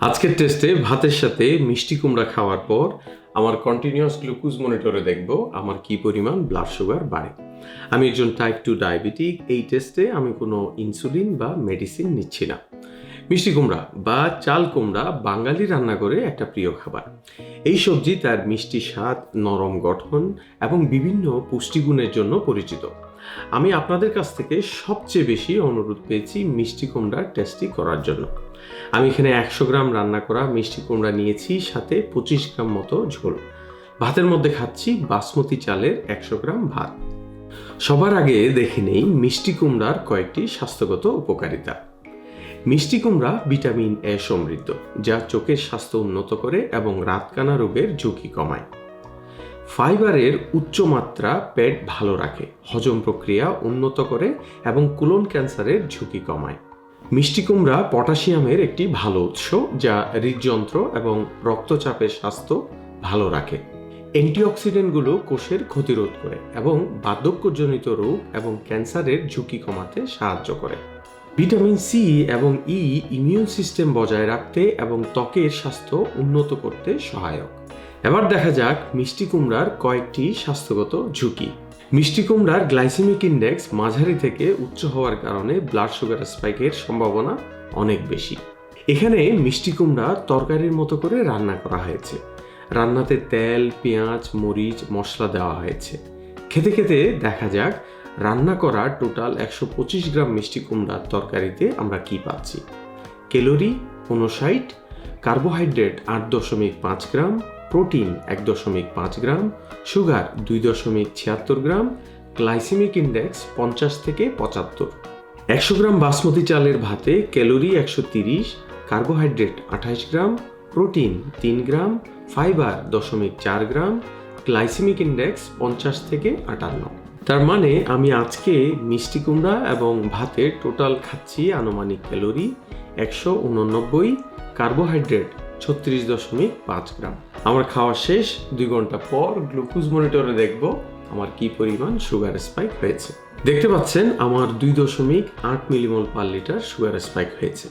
আজকের টেস্টে ভাতের সাথে মিষ্টি কুমড়া খাওয়ার পর আমার কন্টিনিউয়াস গ্লুকোজ মনিটরে দেখব আমার কি পরিমাণ ব্লাড সুগার বাড়ে। আমি একজন টাইপ টু ডায়াবেটিক এই টেস্টে আমি কোনো ইনসুলিন বা মেডিসিন নিচ্ছি না। মিষ্টি কুমড়া বা চাল কুমড়া বাঙালি রান্না করে একটা প্রিয় খাবার। এই সবজি তার মিষ্টি স্বাদ, নরম গঠন এবং বিভিন্ন পুষ্টিগুণের জন্য পরিচিত। আমি আপনাদের কাছ থেকে সবচেয়ে বেশি অনুরোধ পেয়েছি মিষ্টি কুমড়া টেস্টি করার জন্য। আমি এখানে একশো গ্রাম রান্না করা মিষ্টি কুমড়া নিয়েছি, সাথে পঁচিশ গ্রাম মতো ঝোল। ভাতের মধ্যে খাচ্ছি বাসমতি চালের একশো গ্রাম ভাত। সবার আগে দেখে নেই মিষ্টি কুমড়ার কয়েকটি স্বাস্থ্যগত উপকারিতা। মিষ্টি কুমড়া ভিটামিন এ সমৃদ্ধ, যা চোখের স্বাস্থ্য উন্নত করে এবং রাতকানা রোগের ঝুঁকি কমায়। ফাইবারের উচ্চ মাত্রা পেট ভালো রাখে, হজম প্রক্রিয়া উন্নত করে এবং কোলন ক্যান্সারের ঝুঁকি কমায়। মিষ্টি কুমড়া পটাশিয়ামের একটি ভালো উৎস যা হৃদযন্ত্র এবং রক্তচাপের স্বাস্থ্য ভালো রাখে। অ্যান্টিঅক্সিডেন্টগুলো কোষের ক্ষতিরোধ করে এবং বার্ধক্যজনিত রোগ এবং ক্যান্সারের ঝুঁকি কমাতে সাহায্য করে। ভিটামিন সি এবং ই ইমিউন সিস্টেম বজায় রাখতে এবং ত্বকের স্বাস্থ্য উন্নত করতে সহায়ক। এবার দেখা যাক মিষ্টি কুমড়ার কয়েকটি স্বাস্থ্যগত ঝুঁকি। মিষ্টি কুমড়ার গ্লাইসেমিক ইন্ডেক্স মাঝারি থেকে উচ্চ হওয়ার কারণে ব্লাড সুগার স্পাইকের সম্ভাবনা অনেক বেশি। এখানে মিষ্টি কুমড়া তরকারির মতো করে রান্না করা হয়েছে। রান্নাতে তেল, পেঁয়াজ, মরিচ, মশলা দেওয়া হয়েছে। খেতে খেতে দেখা যাক রান্না করা টোটাল একশো পঁচিশ গ্রাম মিষ্টি কুমড়ার তরকারিতে আমরা কি পাচ্ছি? ক্যালোরি উনষাট কার্বোহাইড্রেট আট দশমিক পাঁচ গ্রাম, প্রোটিন এক দশমিক পাঁচ গ্রাম, সুগার দুই দশমিক ছিয়াত্তর গ্রাম, গ্লাইসেমিক ইন্ডেক্স পঞ্চাশ থেকে পঁচাত্তর। একশো গ্রাম বাসমতি চালের ভাতে ক্যালোরি একশো তিরিশ, কার্বোহাইড্রেট আঠাশ গ্রাম, প্রোটিন তিন গ্রাম, ফাইবার দশমিক চার গ্রাম, গ্লাইসেমিক ইন্ডেক্স পঞ্চাশ থেকে আটান্ন। তার মানে আমি আজকে মিষ্টি কুমড়া এবং ভাতের টোটাল খাচ্ছি আনুমানিক ক্যালোরি একশো উননব্বই কার্বোহাইড্রেট, ছত্রিশ দশমিক পাঁচ গ্রাম। আমার খাওয়া শেষ, দুই ঘণ্টা পর গ্লুকোজ মনিটরে দেখব আমার কি পরিমাণ সুগার স্পাইক হয়েছে। দেখতে পাচ্ছেন আমার দুই দশমিক আট millimole per litre sugar spike হয়েছে।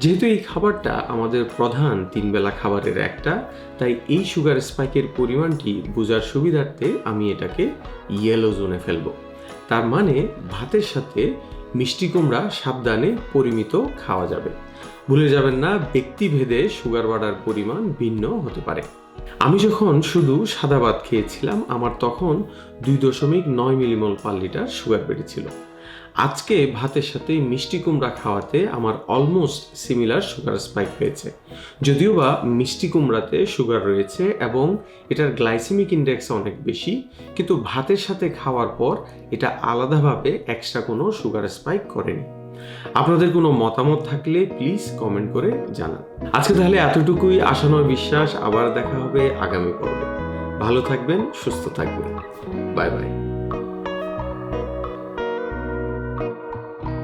যেহেতু এই খাবারটা আমাদের প্রধান তিনবেলা খাবারের একটা, তাই এই সুগার স্পাইকের পরিমাণটি বোঝার সুবিধার্থে আমি এটাকে ইয়েলো জোনে ফেলব। তার মানে ভাতের সাথে মিষ্টি কুমড়া সাবধানে পরিমিত খাওয়া যাবে। ভুলে যাবেন না, ব্যক্তিভেদে সুগার বাড়ার পরিমাণ ভিন্ন হতে পারে। আমি যখন শুধু সাদা ভাত খেয়েছিলাম, আমার তখন দুই দশমিক নয় মিলিমল পার লিটার সুগার বেড়েছিল। আজকে ভাতের সাথে মিষ্টি কুমড়া খাওয়াতে আমার অলমোস্ট সিমিলার সুগার স্পাইক হয়েছে। যদিও বা মিষ্টি কুমড়াতে সুগার রয়েছে এবং এটার গ্লাইসেমিক ইন্ডেক্স অনেক বেশি, কিন্তু ভাতের সাথে খাওয়ার পর এটা আলাদাভাবে এক্সট্রা কোনো সুগার স্পাইক করেনি। আপনাদের কোনো মতামত থাকলে প্লিজ কমেন্ট করে জানান। আজকে তাহলে এতটুকুই। আশানয় বিশ্বাস। আবার দেখা হবে আগামী পর্বে। ভালো থাকবেন, সুস্থ থাকবেন। Bye bye